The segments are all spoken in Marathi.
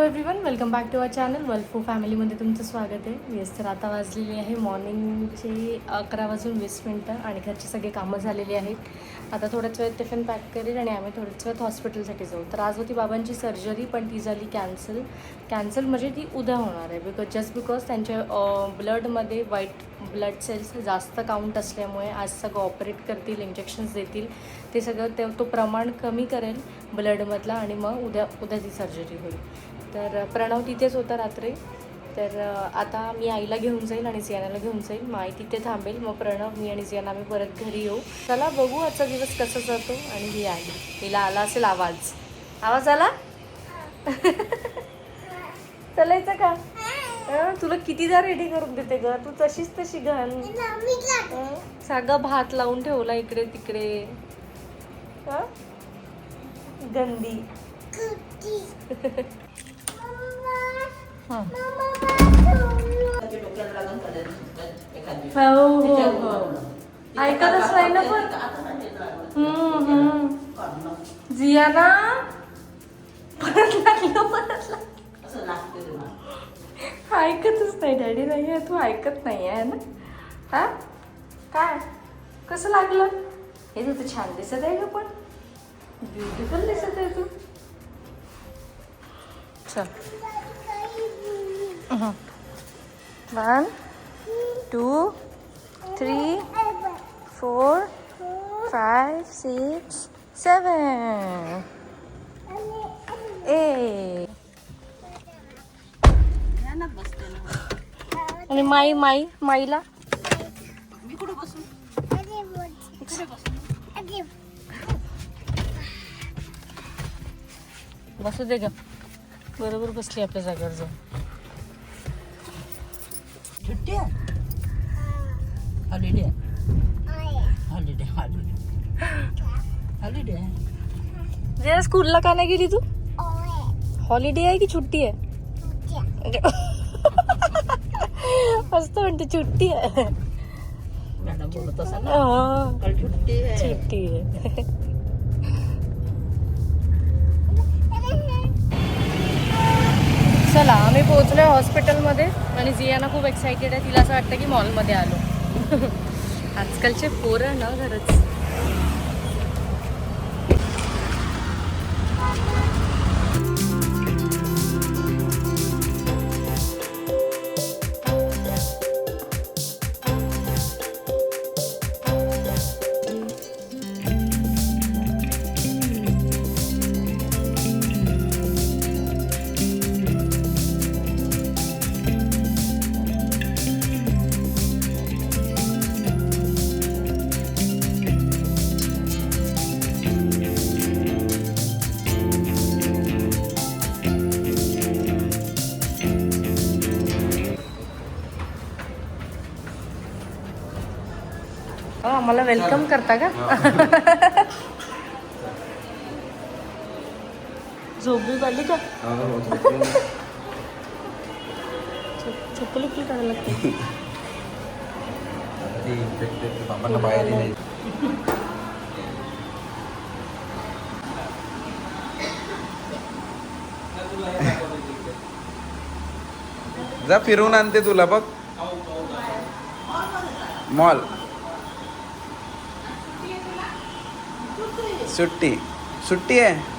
Hello everyone welcome back to our channel वल्फो फॅमिलीमध्ये तुमचं स्वागत आहे. येस तर आता वाजलेली आहे मॉर्निंगचे अकरा वाजून वीस मिनटं आणि घरचे सगळी कामं झालेली आहेत. आता थोड्याच वेळात टिफिन पॅक करेल आणि आम्ही थोड्याच वेळात हॉस्पिटलसाठी जाऊ. तर आज होती बाबांची सर्जरी पण ती झाली कॅन्सल कॅन्सल म्हणजे ती उद्या होणार आहे बिकॉज जस्ट बिकॉज त्यांच्या ब्लडमध्ये व्हाईट ब्लड सेल्स जास्त काउंट असल्यामुळे आज सगळं ऑपरेट करतील इंजेक्शन्स देतील. ते सगळं ते तो प्रमाण कमी करेल ब्लडमधला आणि मग उद्या उद्या ती सर्जरी होईल. तर प्रणव तिथेच होता रात्री. तर आता मी आईला घेऊन जाईल आणि जियानाला घेऊन जाईल. मग आई तिथे थांबेल. मग प्रणव मी आणि जियाना आम्ही परत घरी येऊ. चला बघू आजचा दिवस कसा जातो आणि ही आली तिला आला असेल आवाज. आवाज आला? चलायचं का तुला कितीदा रेडी करून देते ग? तू तशीच तशी घाल. अं, सगळं भात लावून ठेवला इकडे तिकडे? गंदी. हं. हो हो ऐकतच नाही ना पण. हम्म. जियाना परत लागलं परत लागलं. ऐकतच नाही डॅडी नाही आहे तू ऐकत नाही आहे ना? हा? काय? कसं लागलं? हे तू तर छान दिसत आहे का पण. ब्युटिफुल दिसत आहे तू. चल. One two three four five six seven ए आणि माई माई माईला? बसू दे ग. बरोबर बसली आपल्या जागेवर जाऊन. सुट्टी आहे हॉलिडे हॉलिडे हॉलिडे हॉलिडे जरा स्कूलला का नाही गेली तू हॉलिडे आहे की सुट्टी आहे मस्त म्हणते सुट्टी आहे मॅडम बोलत असा ना हा, काल सुट्टी आहे चला आम्ही पोहोचलोय हॉस्पिटलमध्ये आणि जियाना खूप एक्साइटेड आहे. तिला असं वाटतं की मॉलमध्ये आलो. आजकालचे पोरं ना खरंच. आम्हाला वेलकम करता का? झोपी का चप्पल काढायला लागते जा फिरवून आणते तुला बघ. मॉल सुट्टी. सुट्टी आहे?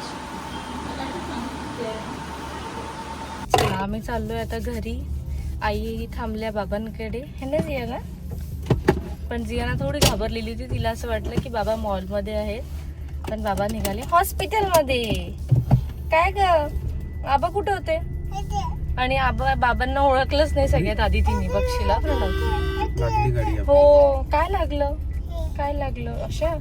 आम्ही चाललोय आता घरी. आई थांबल्या बाबांकडे. हे ना जियाना पण जियाना थोडी घाबरलेली होती. तिला असं वाटलं की बाबा मॉलमध्ये आहेत. पण बाबा निघाले. हॉस्पिटलमध्ये. काय ग? आबा कुठे होते? आणि आबा बाबांना ओळखलंच नाही सगळ्यात आधी तिने बक्षीला. हो काय लागलं? काय लागलं? अशा?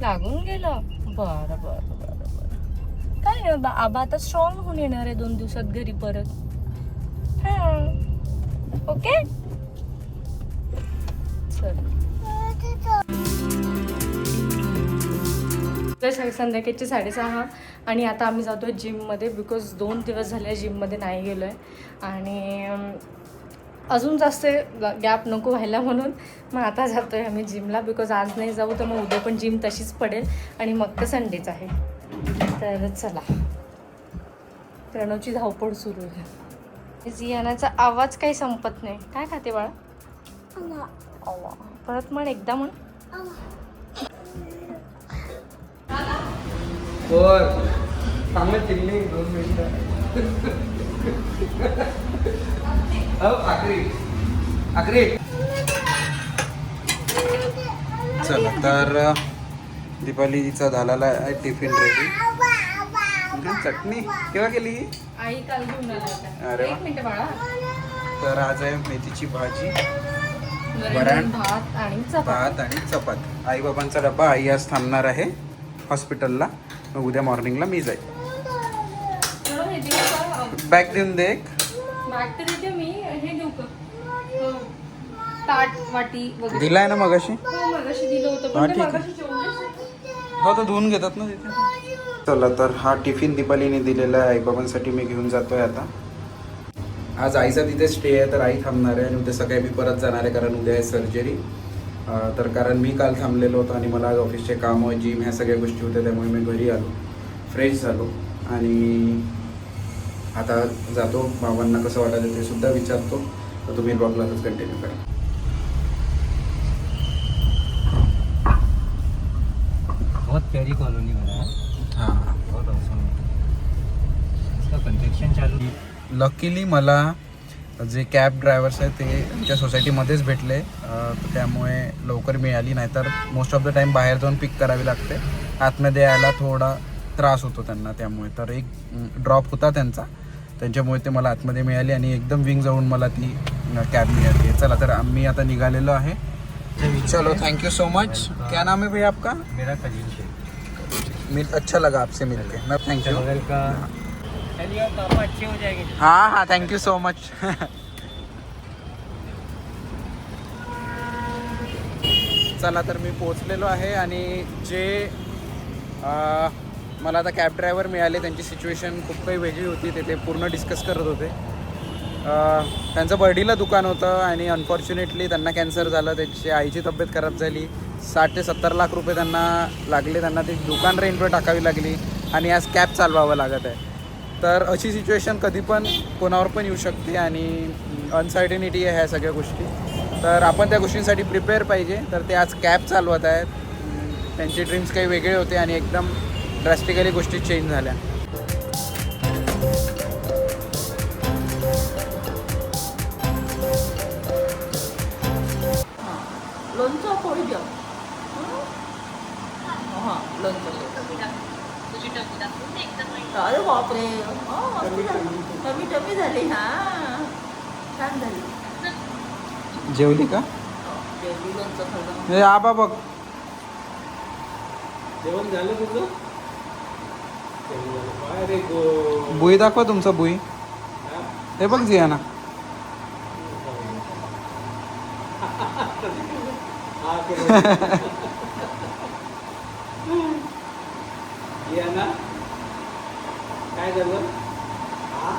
लागून गेलं. बरं बरं बरं बरं. काय नाही बा आबा आता स्ट्रॉंग होऊन येणार आहे दोन दिवसात घरी परत. हा. ओके? चल. संध्याकाळचे साडेसहा आणि आता आम्ही जातो आहे जिममध्ये बिकॉज दोन दिवस झाले जिममध्ये नाही गेलो आहे आणि अजून जास्त गॅप नको व्हायला म्हणून मग आता जातो आहे आम्ही जिमला बिकॉज आज नाही जाऊ तर मग उद्या पण जिम तशीच पडेल आणि मग तर संडेच आहे. तर चला. प्रणवची धावपळ सुरू आहे. जियानाचा आवाज काही संपत नाही. काय खाते बाळा. परत म्हण एकदा म्हण. दोन मिनिटं. चला तर दीपालीचा झालेला आहे टिफिन रेडी चटणी. केव्हा केली ही? आई अरे वा. एक मिनिट बाळा. तर आज आहे मेथीची भाजी वरण, भात आणि चपाती. भात आणि चपाती. आईबाबांचा डब्बा आई आज थांबणार आहे हॉस्पिटलला. मग उद्या मॉर्निंगला मी जाईल. हे? बॅग देऊन दे एक. बॅग तर देते मी हे देऊ का? हो. ताट वाटी वगैरे. दिलाय ना मगाशी? हो मगाशी दिलं होतं हा, पण ते ठीक आहे. मगाशी हो तर धुवून घेतात ना तिथे. चला तर हा टिफिन दीपालीने दिलेला आहे. आईबाबांसाठी मी घेऊन जातोय आता. आज आईचा तिथे स्टे आहे तर आई थांबणार आहे आणि उद्या सकाळी मी परत जाणार आहे कारण उद्या आहे सर्जरी तर कारण मी काल थांबलेलो होतो आणि मला आज ऑफिसचे कामं जिम ह्या सगळ्या गोष्टी होत्या त्यामुळे मी घरी आलो. फ्रेश झालो. आणि आता जातो बाबांना कसं वाटायचं ते सुद्धा विचारतो. तर तुम्ही ब्लॉगला कंटिन्यू करा. बहुत प्यारी कॉलोनी बना है। हां। बहुत औसम इसका कंस्ट्रक्शन चालू है। लकीली मला जे कॅब ड्रायव्हर्स आहेत ते त्या सोसायटीमध्येच भेटले. त्यामुळे लवकर मिळाली नाही तर मोस्ट ऑफ द टाईम बाहेर जाऊन पिक करावी लागते. आतमध्ये यायला थोडा त्रास होतो त्यांना त्यामुळे. तर एक ड्रॉप होता त्यांचा. त्यांच्यामुळे ते मला आतमध्ये मिळाली आणि एकदम विंग जाऊन मला ती कॅब मिळाली. चला तर आम्ही आता निघालेलो आहे. चलो थैंक यू सो मच क्या नाम है भैया आपका? मेरा कलीन शेख। मिल अच्छा लगा आपसे मिलके। मैं थैंक यू का अच्छे हो जाएंगे। हाँ हाँ थैंक यू सो मच चला तर मी पोचलेलो आहे आणि जे अं, मला आता कॅब ड्रायव्हर मिळाले त्यांची सिच्युएशन खूप काही वेगळी होती ते ते पूर्ण डिस्कस करत होते. त्यांचं बर्डीला दुकान होतं आणि अनफॉर्च्युनेटली त्यांना कॅन्सर झालं त्याची आईची तब्येत खराब झाली. साठ ते सत्तर लाख रुपये त्यांना लागले त्यांना ते दुकान रेंटवर टाकावी लागली आणि आज कॅब चालवावं लागत आहे. तर अशी सिच्युएशन कधी पण कोणावर पण येऊ शकते आणि अनसर्टिनिटी आहे ह्या सगळ्या गोष्टी. तर आपण त्या गोष्टींसाठी प्रिपेअर पाहिजे. तर ते आज कॅब चालवत आहेत. त्यांचे ड्रीम्स काही वेगळे होते आणि एकदम ड्रॅस्टिकली गोष्टी चेंज झाल्या. लोणचं पोळी द्या. हां? लोणचं. अरे बापरे. कमी कमी. झाली. हा छान झाली. जेवली का? जेवढी लोणचं खाल्लं. हे आबा बघ. जेवण झालं तुझं? बुई दाखवा तुमचा बुई. हे बघ जिया ना काय झालं? हा?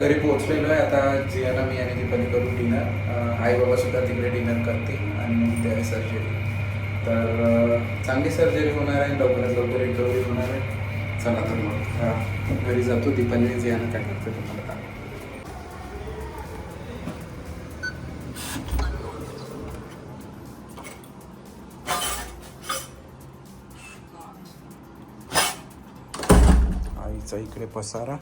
घरी पोहोचलेलो आहे. आता जियाला मी आणि दीपाली करून डिनर आई बाबा सुद्धा तिकडे डिनर करतील आणि मग ते सर्जरी तर चांगली सर्जरी होणार आहे लवकरात लवकर रिकव्हरी होणार आहे. चला तर मग. घरी जातो दीपाली जियानं काय करतो तुम्हाला दाखवतो. आईचा इकडे पसारा.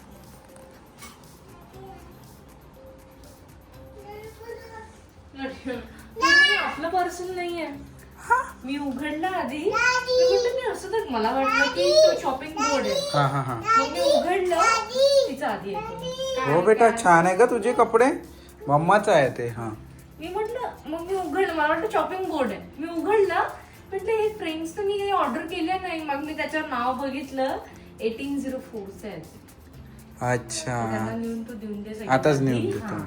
आपलं पार्सल आहे मी उघडलं आधी. मी म्हटलं मी असं तर मला वाटलं की तो शॉपिंग बोर्ड आहे. हां हां हां. मग मी उघडलं. तिचं आधी आहे हो बेटा छान आहे का तुझे कपडे. मम्माचं आहे ते हां. मी म्हटलं मग मी उघडलं. मला वाटतं शॉपिंग बोर्ड आहे. मी उघडलं. म्हटलं हे फ्रेम्स तर मी काही ऑर्डर केल्या नाही. मग मी त्याच्यावर नाव बघितलं. एटीन झिरो फोरचं आहे ते. अच्छा. तो देऊन दे. आताच नेऊन देतो. हा.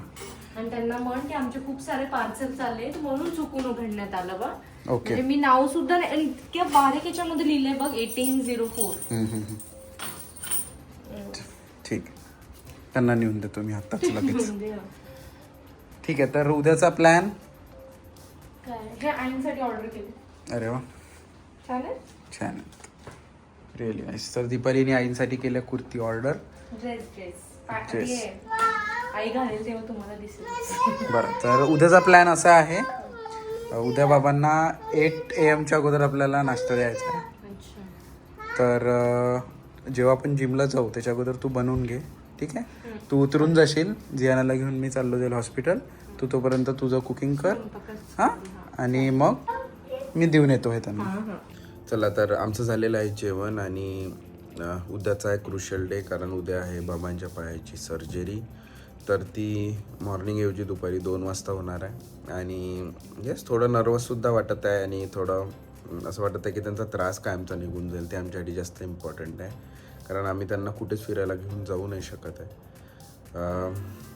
आणि त्यांना म्हण की आमचे खूप सारे पार्सल चालले म्हणून चुकून उघडण्यात आलं बा. ओके. म्हणजे मी नाव सुद्धा नाही इतक्या बारीक याच्यामध्ये लिहिलंय बघ एटीन झिरो फोर. ठीक. त्यांना नेऊन देतो मी आत्ताच लगेच. ठीक आहे तर उद्याचा प्लॅन काय? आईंसाठी ऑर्डर केले. अरे वा. छान रिअली नाईस तर दीपालीने आईंसाठी केल्या कुर्ती ऑर्डर ड्रेस ड्रेस. आई घालेल तेव्हा तुम्हाला दिसेल. बरं तर उद्याचा प्लॅन असा आहे. उद्या बाबांना एट ए एमच्या अगोदर आपल्याला नाश्ता द्यायचा आहे. तर जेव्हा आपण जिमला जाऊ त्याच्या अगोदर तू बनवून घे ठीक आहे? तू उतरून जाशील जियानाला घेऊन मी चाललो जाईल हॉस्पिटल तू तोपर्यंत तुझं कुकिंग कर हां? आणि मग मी देऊन येतो हे त्यांना. चला तर आमचं झालेलं आहे जेवण आणि उद्याचा आहे क्रुशियल डे कारण उद्या आहे बाबांच्या पायाची सर्जरी तर ती मॉर्निंग ऐवजी दुपारी दोन वाजता होणार आहे. आणि येस थोडं नर्वससुद्धा वाटत आहे आणि थोडं असं वाटत आहे की त्यांचा त्रास कायमचा निघून जाईल. ते आमच्यासाठी जास्त इम्पॉर्टंट आहे. कारण आम्ही त्यांना कुठेच फिरायला घेऊन जाऊ नाही शकत आहे.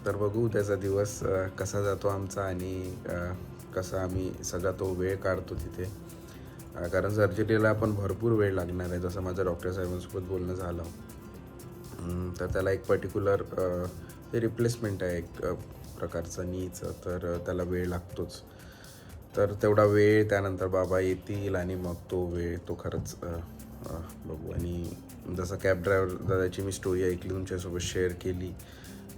तर बघू त्याचा दिवस कसा जातो आमचा आणि कसा आम्ही सगळा तो वेळ काढतो तिथे. कारण सर्जरीला आपण भरपूर वेळ लागणार आहे. जसं माझं डॉक्टर साहेबांसोबत बोलणं झालं. तर त्याला एक पर्टिक्युलर ते रिप्लेसमेंट आहे एक प्रकारचं नीचं तर त्याला वेळ लागतोच. तर तेवढा वेळ त्यानंतर बाबा येतील आणि मग तो वेळ तो खरंच बघू. आणि जसं कॅब ड्रायव्हर दादाची मी स्टोरी ऐकली तुमच्यासोबत शेअर केली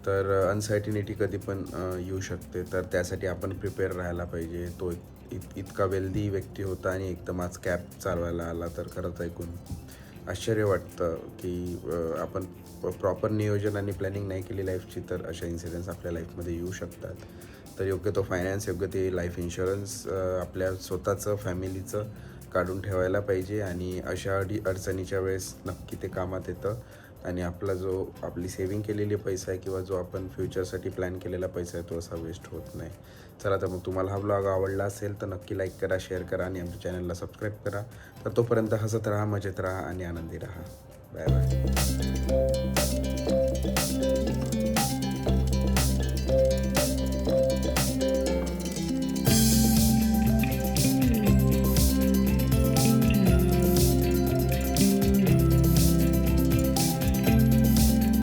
तर अनसर्टिनिटी कधी पण येऊ शकते. तर त्यासाठी आपण प्रिपेअर राहायला पाहिजे. तो एक इत इतका वेल्दी व्यक्ती होता आणि एकदम आज कॅब चालवायला आला तर खरंच ऐकून. आश्चर्य वाटतं की आपण प्रॉपर नियोजन आणि प्लॅनिंग नाही केली लाईफची तर अशा इन्सिडेंट्स आपल्या लाईफमध्ये येऊ शकतात. तर योग्य तो फायनान्स योग्य ते लाईफ इन्शुरन्स आपल्या स्वतःचं फॅमिलीचं काढून ठेवायला पाहिजे आणि अशा अडी अडचणीच्या वेळेस नक्की ते कामात येतं. आणि आपला जो आपली सेविंग केलेली पैसा आहे किंवा जो आपण फ्युचरसाठी प्लॅन केलेला पैसा आहे तो असा वेस्ट होत नाही. चला तर मग तुम्हाला हा ब्लॉग आवडला असेल तर नक्की लाईक करा शेअर करा आणि आमच्या चॅनलला सबस्क्राईब करा. तर तोपर्यंत हसत राहा मजेत राहा आणि आनंदी राहा. Bye bye